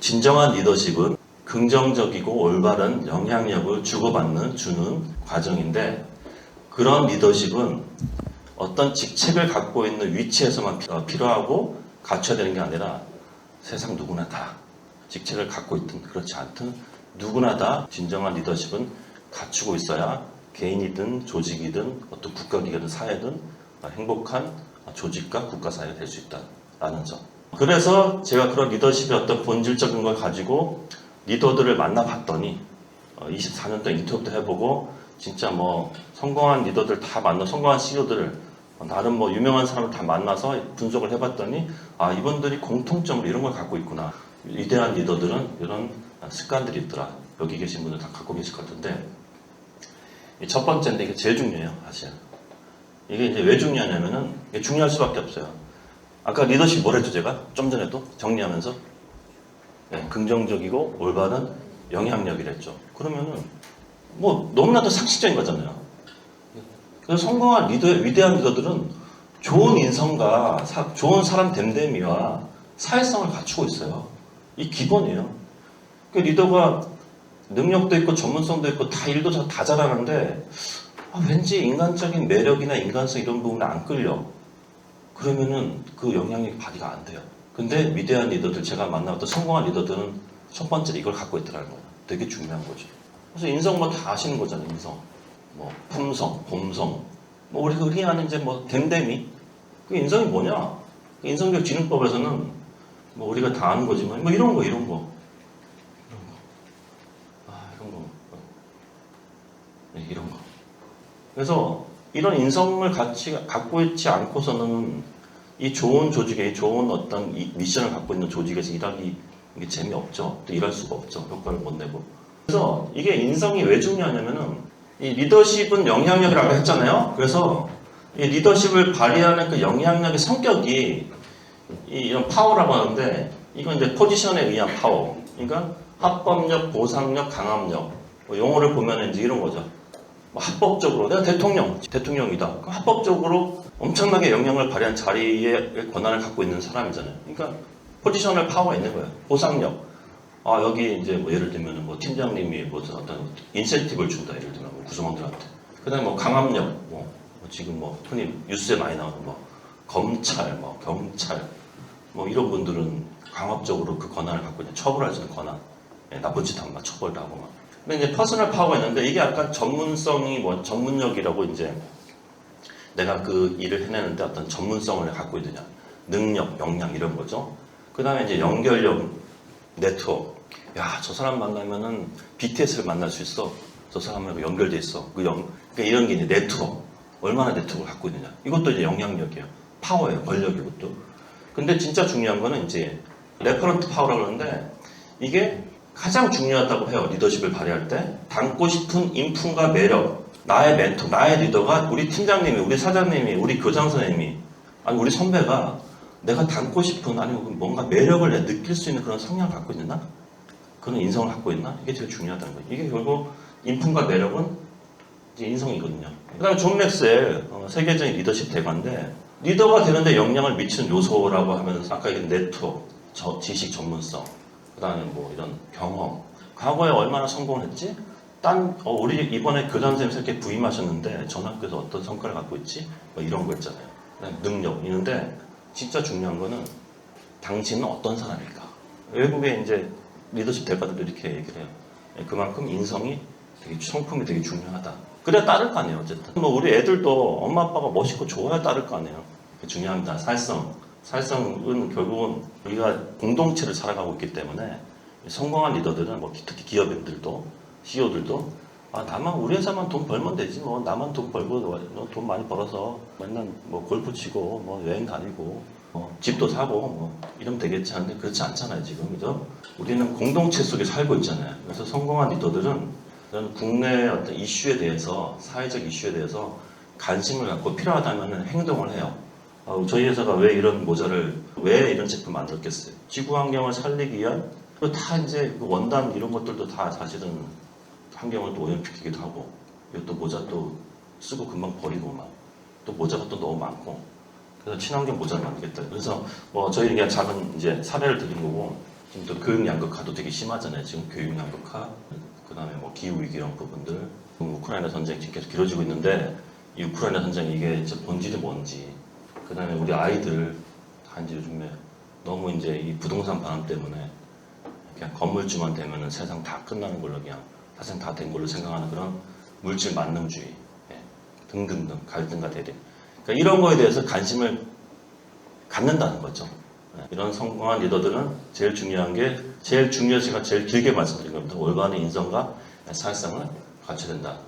진정한 리더십은 긍정적이고 올바른 영향력을 주고받는 주는 과정인데 그런 리더십은 어떤 직책을 갖고 있는 위치에서만 피- 어, 필요하고 갖춰야 되는 게 아니라 세상 누구나 다 직책을 갖고 있든 그렇지 않든 누구나 다 진정한 리더십은 갖추고 있어야 개인이든 조직이든 어떤 국가기관이든 사회든 행복한 조직과 국가 사회가 될 수 있다라는 점. 그래서 제가 그런 리더십의 어떤 본질적인 걸 가지고 리더들을 만나봤더니 24년 동안 인터뷰도 해보고 진짜 뭐 성공한 리더들 다 만나 성공한 CEO들을 나름 뭐 유명한 사람을 다 만나서 분석을 해봤더니 아 이분들이 공통점으로 이런 걸 갖고 있구나. 위대한 리더들은 이런 습관들이 있더라. 여기 계신 분들 다 갖고 계실 것 같은데. 이첫 번째인데 이게 제일 중요해요 사실. 이게 이제 왜 중요하냐면은 이게 중요할 수밖에 없어요 아까 리더십 뭐랬죠 제가 좀 전에도 정리하면서 네, 긍정적이고 올바른 영향력이랬죠 그러면은 뭐 너무나도 상식적인 거잖아요 그래서 성공한 리더, 위대한 리더들은 좋은 인성과 사- 좋은 사람 됨됨이와 사회성을 갖추고 있어요. 이 기본이에요. 그 리더가 능력도 있고 전문성도 있고 다 일도 다- 다 잘하는데 아, 왠지 인간적인 매력이나 인간성 이런 부분에 안 끌려. 그러면은 그 영향력이 발휘가 안 돼요. 근데 위대한 리더들 제가 만나봤던 성공한 리더들은 첫 번째로 이걸 갖고 있더라는 거예요. 되게 중요한 거죠. 그래서 인성 뭐다 아시는 거잖아요. 인성. 뭐 품성, 봄성, 뭐 우리가 흔히 아는 이제 뭐 댐댐이 그 인성이 뭐냐? 그 인성교육 진흥법에서는 뭐 우리가 다 아는 거지만 뭐 이런 거 이런 거 이런 거 아 이런 거 네, 이런 거 그래서 이런 인성을 같이 갖고 있지 않고서는 이 좋은 조직에 이 좋은 어떤 이 미션을 갖고 있는 조직에서 일하기 재미없죠 또 일할 수가 없죠 효과를 못 내고 그래서 이게 인성이 왜 중요하냐면은 이 리더십은 영향력이라고 했잖아요. 그래서 이 리더십을 발휘하는 그 영향력의 성격이 이 이런 파워라고 하는데 이건 이제 포지션에 의한 파워. 그러니까 합법력, 보상력, 강압력. 뭐 용어를 보면 이제 이런 거죠. 뭐 합법적으로 내가 대통령, 대통령이다. 합법적으로 엄청나게 영향을 발휘한 자리에 권한을 갖고 있는 사람이잖아요. 그러니까 포지셔널 파워가 있는 거예요. 보상력. 아 여기 이제 뭐 예를 들면 뭐 팀장님이 무슨 어떤 인센티브를 준다 예를 들면 뭐 구성원들한테 그다음에 뭐 강압력 뭐, 뭐 지금 뭐 흔히 뉴스에 많이 나오는 뭐 검찰 뭐 경찰 뭐 이런 분들은 강압적으로 그 권한을 갖고 있는 처벌할 수 있는 권한 예, 나쁜 짓 하면 막 처벌도 하고 막 이제 퍼스널 파워가 있는데 이게 약간 전문성이 뭐 전문력이라고 이제 내가 그 일을 해내는데 어떤 전문성을 갖고 있느냐 능력 역량 이런 거죠 그 다음에 이제 연결력 네트워크. 야, 저 사람 만나면은 BTS를 만날 수 있어. 저 사람하고 연결돼 있어. 그 영, 그러니까 이런 게 이제 네트워크. 얼마나 네트워크를 갖고 있느냐. 이것도 이제 영향력이에요. 파워예요. 권력 이것도. 근데 진짜 중요한 거는 이제 레퍼런트 파워라고 하는데 이게 가장 중요하다고 해요. 리더십을 발휘할 때. 담고 싶은 인품과 매력. 나의 멘토, 나의 리더가 우리 팀장님이, 우리 사장님이, 우리 교장 선생님이, 아니 우리 선배가 내가 닮고 싶은 아니면 뭔가 매력을 내 느낄 수 있는 그런 성향을 갖고 있나? 그런 인성을 갖고 있나? 이게 제일 중요하다는 거예요. 이게 결국 인품과 매력은 이제 인성이거든요. 그 다음에 존 맥스의 어, 세계적인 리더십 대가인데 리더가 되는데 영향을 미치는 요소라고 하면서 아까 얘기한 네트워크, 저- 지식 전문성, 그 다음에 뭐 이런 경험. 과거에 얼마나 성공을 했지? 딴 어, 우리 이번에 교장 선생님 새롭게 부임하셨는데 전학교에서 어떤 성과를 갖고 있지? 뭐 이런 거 있잖아요. 능력 있는데 진짜 중요한 거는 당신은 어떤 사람일까? 외국에 이제 리더십 대가들도 이렇게 얘기를 해요. 예, 그만큼 인성이 되게 성품이 되게 중요하다. 그래야 따를 거 아니에요, 어쨌든. 뭐 우리 애들도 엄마 아빠가 멋있고 좋아야 따를 거 아니에요. 중요합니다. 살성. 살성은 결국은 우리가 공동체를 살아가고 있기 때문에 성공한 리더들은 뭐 특히 기업인들도 CEO들도 아 나만 우리 회사만 돈 벌면 되지 뭐 나만 돈 벌고 너돈 많이 벌어서 맨날 뭐 골프 치고 뭐 여행 다니고 뭐 집도 사고 뭐 이러면 되겠지 하는데 그렇지 않잖아요 지금 그죠? 우리는 공동체 속에 살고 있잖아요. 그래서 성공한 리더들은 이런 국내 어떤 이슈에 대해서 사회적 이슈에 대해서 관심을 갖고 필요하다면 행동을 해요. 어, 저희 회사가 왜 이런 모자를 왜 이런 제품 만들었겠어요? 지구 환경을 살리기 위한 다 이제 그 원단 이런 것들도 다 사실은 환경을 또 오염시키기도 하고 또 모자 또 쓰고 금방 버리고 막 또 모자가 또 너무 많고 그래서 친환경 모자를 만들겠다. 그래서 뭐 저희 그냥 작은 이제 사례를 드린 거고 지금 또 교육 양극화도 되게 심하잖아요. 지금 교육 양극화, 그다음에 뭐 기후 위기 이런 부분들, 우크라이나 전쟁이 지금 계속 길어지고 있는데 이 우크라이나 전쟁 이게 진짜 본질이 뭔지, 그 다음에 우리 아이들 단지 요즘에 너무 이제 이 부동산 반환 때문에 그냥 건물주만 되면은 세상 다 끝나는 걸로 그냥 세상 다된 걸로 생각하는 그런 물질 만능주의 예, 등등등 갈등과 대립. 그러니까 이런 거에 대해서 관심을 갖는다는 거죠. 예, 이런 성공한 리더들은 제일 중요한 게 제일 중요한 제가 제일 길게 말씀드린 겁니다. 올바른 인성과 사회성을 갖춰야 된다.